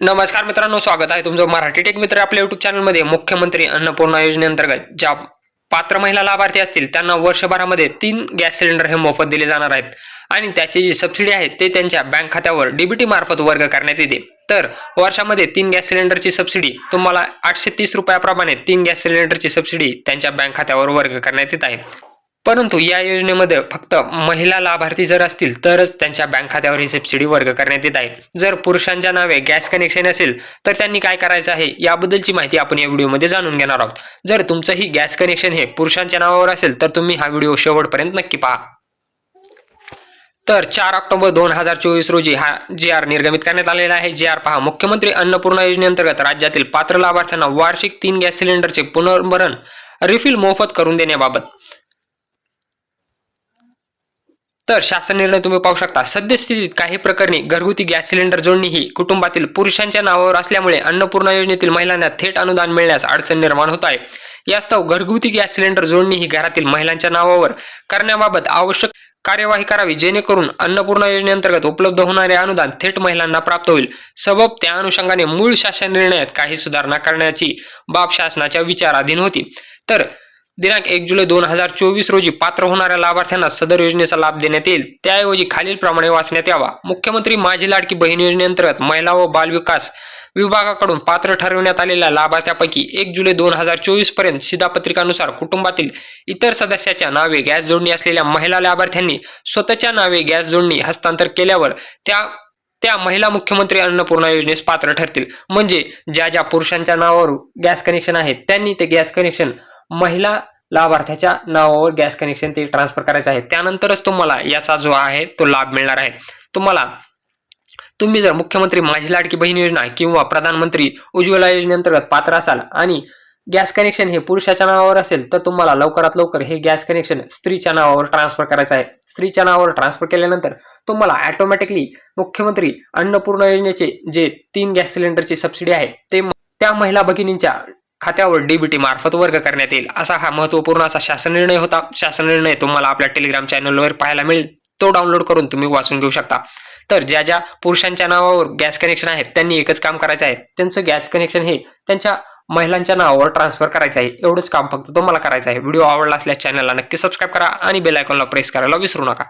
नमस्कार मित्रांनो स्वागत आहे तुमचं मराठी टेक मित्र आपल्या युट्यूब चॅनलमध्ये मुख्यमंत्री अन्नपूर्णा योजनेअंतर्गत ज्या पात्र महिला लाभार्थी असतील त्यांना वर्षभरामध्ये तीन गॅस सिलेंडर हे मोफत दिले जाणार आहेत. आणि त्याची जी सबसिडी आहे ते त्यांच्या बँक खात्यावर डीबीटी मार्फत वर्ग करण्यात येते. तर वर्षामध्ये तीन गॅस सिलेंडरची सबसिडी तुम्हाला आठशे तीस रुपयाप्रमाणे तीन गॅस सिलेंडरची सबसिडी त्यांच्या बँक खात्यावर वर्ग करण्यात येत आहे. परंतु या योजनेमध्ये फक्त महिला लाभार्थी जर असतील तरच त्यांच्या बँक खात्यावर ही सबसिडी वर्ग करण्यात येत आहे. जर पुरुषांच्या नावे गॅस कनेक्शन असेल तर त्यांनी काय करायचं आहे याबद्दलची माहिती आपण या व्हिडिओमध्ये जाणून घेणार आहोत. जर तुमचंही गॅस कनेक्शन हे पुरुषांच्या नावावर असेल तर तुम्ही हा व्हिडिओ शेवटपर्यंत नक्की पहा. तर चार ऑक्टोबर दोन हजार चोवीस रोजी हा जी आर निर्गमित करण्यात आलेला आहे. जी आर पहा. मुख्यमंत्री अन्नपूर्णा योजनेअंतर्गत राज्यातील पात्र लाभार्थ्यांना वार्षिक तीन गॅस सिलेंडरचे पुनर्भरण रिफिल मोफत करून देण्याबाबत. तर शासन निर्णय तुम्ही पाहू शकता. सद्यस्थितीत काही प्रकरणी घरगुती गॅस सिलेंडर जोडणी ही कुटुंबातील पुरुषांच्या नावावर असल्यामुळे अन्नपूर्णा योजनेतील महिलांना थेट अनुदान मिळण्यास अडचण निर्माण होत आहे. यास्तव घरगुती गॅस सिलेंडर जोडणी ही घरातील महिलांच्या नावावर करण्याबाबत आवश्यक कार्यवाही करावी जेणेकरून अन्नपूर्णा योजनेअंतर्गत उपलब्ध होणारे अनुदान थेट महिलांना प्राप्त होईल. सबब त्या अनुषंगाने मूळ शासन निर्णयात काही सुधारणा करण्याची बाब शासनाच्या विचाराधीन होती. तर दिनांक एक जुलै दोन हजार चोवीस रोजी पात्र होणाऱ्या लाभार्थ्यांना सदर योजनेचा लाभ देण्यात येईल. त्याऐवजी खालीलप्रमाणे वाचण्यात यावा. मुख्यमंत्री माझी लाडकी बहीण योजनेअंतर्गत महिला व बाल विकास विभागाकडून पात्र ठरविण्यात आलेल्या लाभार्थ्यापैकी एक जुलै दोन हजार चोवीसपर्यंत शिधापत्रिकानुसार कुटुंबातील इतर सदस्याच्या नावे गॅस जोडणी असलेल्या महिला लाभार्थ्यांनी स्वतःच्या नावे गॅस जोडणी हस्तांतर केल्यावर त्या त्या महिला मुख्यमंत्री अन्नपूर्णा योजनेस पात्र ठरतील. म्हणजे ज्या ज्या पुरुषांच्या नावावर गॅस कनेक्शन आहे त्यांनी ते गॅस कनेक्शन महिला लाभार्थ्याच्या नावावर गॅस कनेक्शन ते ट्रान्सफर करायचं आहे. त्यानंतरच तुम्हाला याचा जो आहे तो लाभ मिळणार आहे. तुम्हाला तुम्ही जर मुख्यमंत्री माझी लाडकी बहीण योजना किंवा प्रधानमंत्री उज्ज्वला योजनेअंतर्गत पात्र असाल आणि गॅस कनेक्शन हे पुरुषाच्या नावावर असेल तर तुम्हाला लवकरात लवकर हे गॅस कनेक्शन स्त्रीच्या नावावर ट्रान्सफर करायचं आहे. स्त्रीच्या नावावर ट्रान्सफर केल्यानंतर तुम्हाला ऑटोमॅटिकली मुख्यमंत्री अन्नपूर्णा योजनेचे जे तीन गॅस सिलेंडरची सबसिडी आहे ते त्या महिला भगिनींच्या खात्यावर डीबीटी मार्फत वर्ग करण्यात येईल. असा हा महत्त्वपूर्ण असा शासन निर्णय होता. शासन निर्णय तुम्हाला आपल्या टेलिग्राम चॅनलवर पाहायला मिळेल. तो डाउनलोड करून तुम्ही वाचून घेऊ शकता. तर ज्या ज्या पुरुषांच्या नावावर गॅस कनेक्शन आहेत त्यांनी एकच काम करायचं आहे. त्यांचं गॅस कनेक्शन हे त्यांच्या महिलांच्या नावावर ट्रान्सफर करायचं आहे. एवढंच काम फक्त तुम्हाला करायचं आहे. व्हिडिओ आवडला असल्यास चॅनलला नक्की सबस्क्राईब करा आणि बेल आयकॉनला प्रेस करायला विसरू नका.